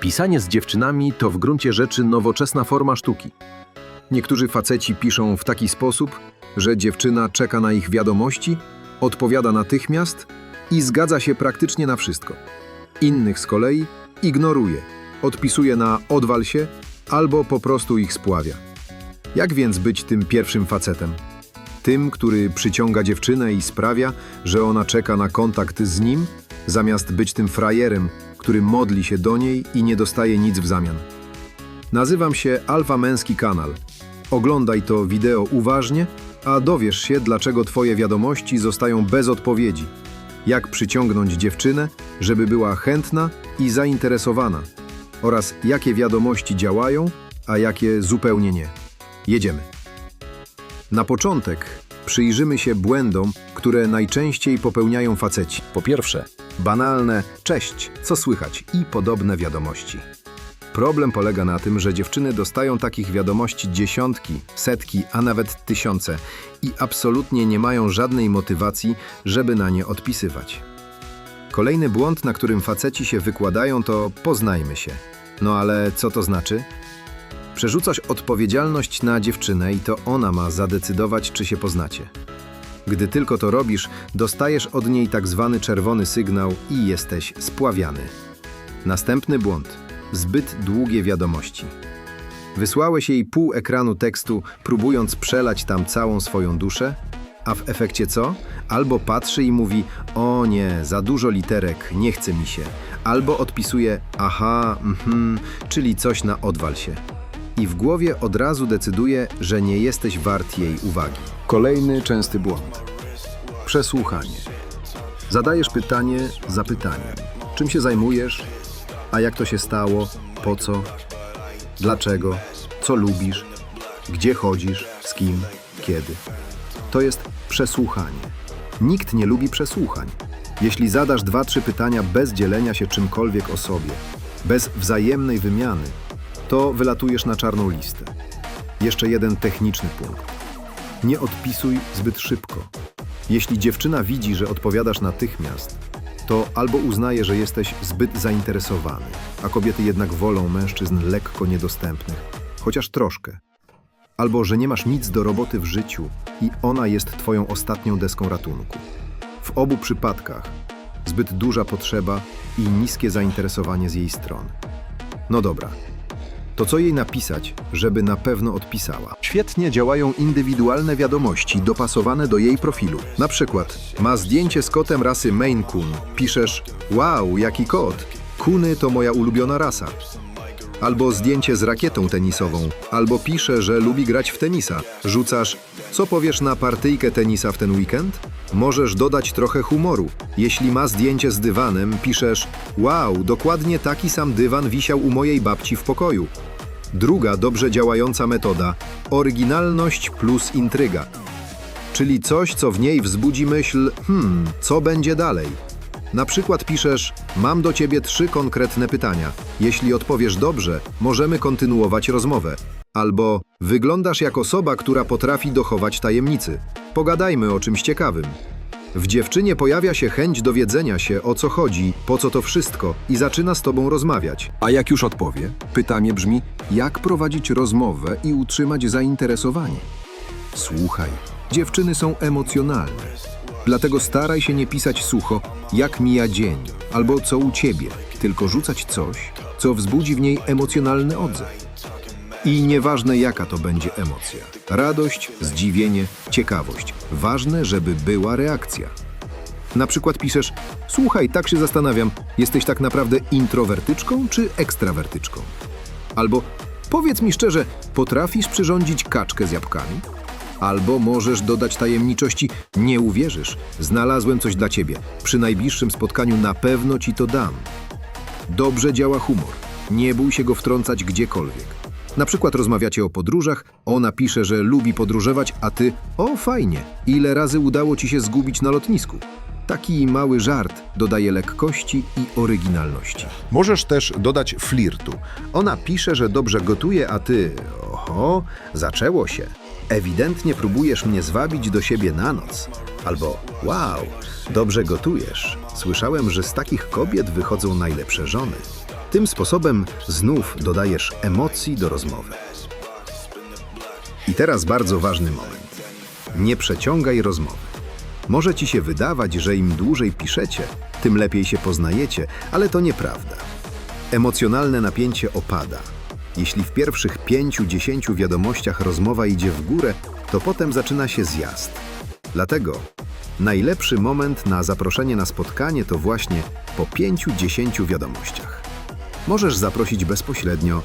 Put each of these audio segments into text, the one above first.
Pisanie z dziewczynami to w gruncie rzeczy nowoczesna forma sztuki. Niektórzy faceci piszą w taki sposób, że dziewczyna czeka na ich wiadomości, odpowiada natychmiast i zgadza się praktycznie na wszystko. Innych z kolei ignoruje, odpisuje na odwal się albo po prostu ich spławia. Jak więc być tym pierwszym facetem? Tym, który przyciąga dziewczynę i sprawia, że ona czeka na kontakt z nim, zamiast być tym frajerem, który modli się do niej i nie dostaje nic w zamian. Nazywam się Alfa Męski Kanal. Oglądaj to wideo uważnie, a dowiesz się, dlaczego Twoje wiadomości zostają bez odpowiedzi. Jak przyciągnąć dziewczynę, żeby była chętna i zainteresowana. Oraz jakie wiadomości działają, a jakie zupełnie nie. Jedziemy. Na początek przyjrzymy się błędom, które najczęściej popełniają faceci. Po pierwsze, banalne cześć, co słychać i podobne wiadomości. Problem polega na tym, że dziewczyny dostają takich wiadomości dziesiątki, setki, a nawet tysiące i absolutnie nie mają żadnej motywacji, żeby na nie odpisywać. Kolejny błąd, na którym faceci się wykładają, to poznajmy się. No ale co to znaczy? Przerzucasz odpowiedzialność na dziewczynę i to ona ma zadecydować, czy się poznacie. Gdy tylko to robisz, dostajesz od niej tak zwany czerwony sygnał i jesteś spławiany. Następny błąd. Zbyt długie wiadomości. Wysłałeś jej pół ekranu tekstu, próbując przelać tam całą swoją duszę, a w efekcie co? Albo patrzy i mówi: O nie, za dużo literek, nie chce mi się. Albo odpisuje: Aha, mhm, czyli coś na odwal się. I w głowie od razu decyduje, że nie jesteś wart jej uwagi. Kolejny częsty błąd. Przesłuchanie. Zadajesz pytanie za pytaniem. Czym się zajmujesz? A jak to się stało? Po co? Dlaczego? Co lubisz? Gdzie chodzisz? Z kim? Kiedy? To jest przesłuchanie. Nikt nie lubi przesłuchań. Jeśli zadasz dwa, trzy pytania bez dzielenia się czymkolwiek o sobie, bez wzajemnej wymiany, to wylatujesz na czarną listę. Jeszcze jeden techniczny punkt. Nie odpisuj zbyt szybko. Jeśli dziewczyna widzi, że odpowiadasz natychmiast, to albo uznaje, że jesteś zbyt zainteresowany, a kobiety jednak wolą mężczyzn lekko niedostępnych, chociaż troszkę, albo że nie masz nic do roboty w życiu i ona jest twoją ostatnią deską ratunku. W obu przypadkach zbyt duża potrzeba i niskie zainteresowanie z jej strony. No dobra, to co jej napisać, żeby na pewno odpisała? Świetnie działają indywidualne wiadomości dopasowane do jej profilu. Na przykład ma zdjęcie z kotem rasy Maine Coon. Piszesz: Wow, jaki kot! Kuny to moja ulubiona rasa. Albo zdjęcie z rakietą tenisową, albo pisze, że lubi grać w tenisa. Rzucasz: Co powiesz na partyjkę tenisa w ten weekend? Możesz dodać trochę humoru. Jeśli ma zdjęcie z dywanem, piszesz: Wow, dokładnie taki sam dywan wisiał u mojej babci w pokoju. Druga dobrze działająca metoda oryginalność plus intryga. Czyli coś, co w niej wzbudzi myśl, hmm, co będzie dalej? Na przykład piszesz: Mam do ciebie trzy konkretne pytania. Jeśli odpowiesz dobrze, możemy kontynuować rozmowę. Albo wyglądasz jak osoba, która potrafi dochować tajemnicy. Pogadajmy o czymś ciekawym. W dziewczynie pojawia się chęć dowiedzenia się, o co chodzi, po co to wszystko i zaczyna z tobą rozmawiać. A jak już odpowie, pytanie brzmi: jak prowadzić rozmowę i utrzymać zainteresowanie? Słuchaj, dziewczyny są emocjonalne. Dlatego staraj się nie pisać sucho, jak mija dzień, albo co u ciebie, tylko rzucać coś, co wzbudzi w niej emocjonalny odzew. I nieważne jaka to będzie emocja. Radość, zdziwienie, ciekawość. Ważne, żeby była reakcja. Na przykład piszesz: Słuchaj, tak się zastanawiam, jesteś tak naprawdę introwertyczką czy ekstrawertyczką? Albo powiedz mi szczerze, potrafisz przyrządzić kaczkę z jabłkami? Albo możesz dodać tajemniczości: Nie uwierzysz, znalazłem coś dla ciebie. Przy najbliższym spotkaniu na pewno ci to dam. Dobrze działa humor. Nie bój się go wtrącać gdziekolwiek. Na przykład rozmawiacie o podróżach, ona pisze, że lubi podróżować, a ty o fajnie, ile razy udało ci się zgubić na lotnisku. Taki mały żart dodaje lekkości i oryginalności. Możesz też dodać flirtu. Ona pisze, że dobrze gotuje, a ty. Oho, zaczęło się. Ewidentnie próbujesz mnie zwabić do siebie na noc. Albo wow, dobrze gotujesz. Słyszałem, że z takich kobiet wychodzą najlepsze żony. Tym sposobem znów dodajesz emocji do rozmowy. I teraz bardzo ważny moment. Nie przeciągaj rozmowy. Może ci się wydawać, że im dłużej piszecie, tym lepiej się poznajecie, ale to nieprawda. Emocjonalne napięcie opada. Jeśli w pierwszych pięciu, dziesięciu wiadomościach rozmowa idzie w górę, to potem zaczyna się zjazd. Dlatego najlepszy moment na zaproszenie na spotkanie to właśnie po pięciu, dziesięciu wiadomościach. Możesz zaprosić bezpośrednio.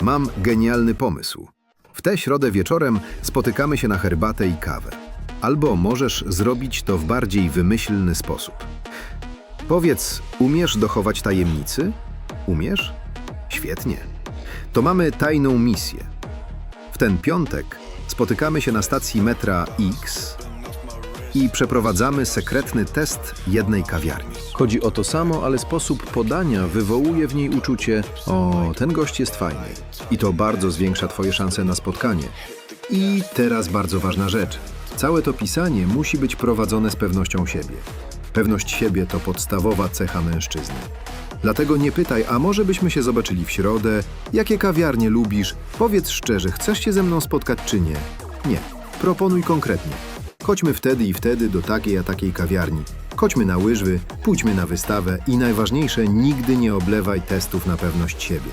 Mam genialny pomysł. W tę środę wieczorem spotykamy się na herbatę i kawę. Albo możesz zrobić to w bardziej wymyślny sposób. Powiedz, umiesz dochować tajemnicy? Umiesz? Świetnie. To mamy tajną misję. W ten piątek spotykamy się na stacji metra X i przeprowadzamy sekretny test jednej kawiarni. Chodzi o to samo, ale sposób podania wywołuje w niej uczucie: O, ten gość jest fajny. I to bardzo zwiększa Twoje szanse na spotkanie. I teraz bardzo ważna rzecz. Całe to pisanie musi być prowadzone z pewnością siebie. Pewność siebie to podstawowa cecha mężczyzny. Dlatego nie pytaj, a może byśmy się zobaczyli w środę? Jakie kawiarnie lubisz? Powiedz szczerze, chcesz się ze mną spotkać czy nie? Nie. Proponuj konkretnie. Chodźmy wtedy i wtedy do takiej a takiej kawiarni. Chodźmy na łyżwy, pójdźmy na wystawę i najważniejsze, nigdy nie oblewaj testów na pewność siebie.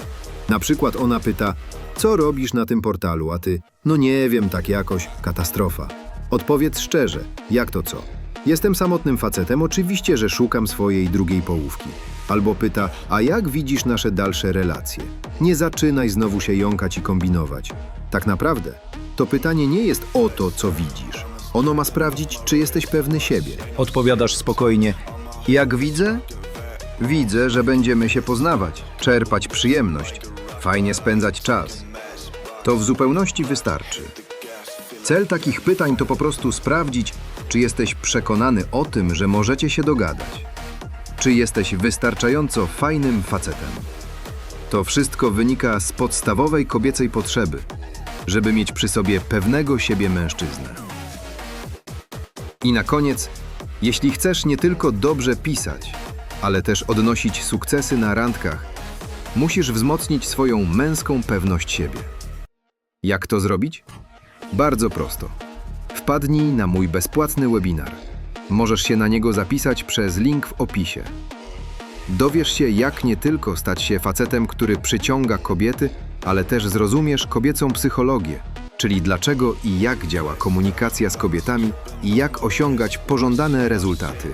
Na przykład ona pyta, co robisz na tym portalu, a ty, no nie wiem, tak jakoś, katastrofa. Odpowiedz szczerze, jak to co? Jestem samotnym facetem, oczywiście, że szukam swojej drugiej połówki. Albo pyta, a jak widzisz nasze dalsze relacje? Nie zaczynaj znowu się jąkać i kombinować. Tak naprawdę, to pytanie nie jest o to, co widzisz. Ono ma sprawdzić, czy jesteś pewny siebie. Odpowiadasz spokojnie: Jak widzę? Widzę, że będziemy się poznawać, czerpać przyjemność, fajnie spędzać czas. To w zupełności wystarczy. Cel takich pytań to po prostu sprawdzić, czy jesteś przekonany o tym, że możecie się dogadać. Czy jesteś wystarczająco fajnym facetem. To wszystko wynika z podstawowej kobiecej potrzeby, żeby mieć przy sobie pewnego siebie mężczyznę. I na koniec, jeśli chcesz nie tylko dobrze pisać, ale też odnosić sukcesy na randkach, musisz wzmocnić swoją męską pewność siebie. Jak to zrobić? Bardzo prosto. Wpadnij na mój bezpłatny webinar. Możesz się na niego zapisać przez link w opisie. Dowiesz się, jak nie tylko stać się facetem, który przyciąga kobiety, ale też zrozumiesz kobiecą psychologię, czyli dlaczego i jak działa komunikacja z kobietami i jak osiągać pożądane rezultaty.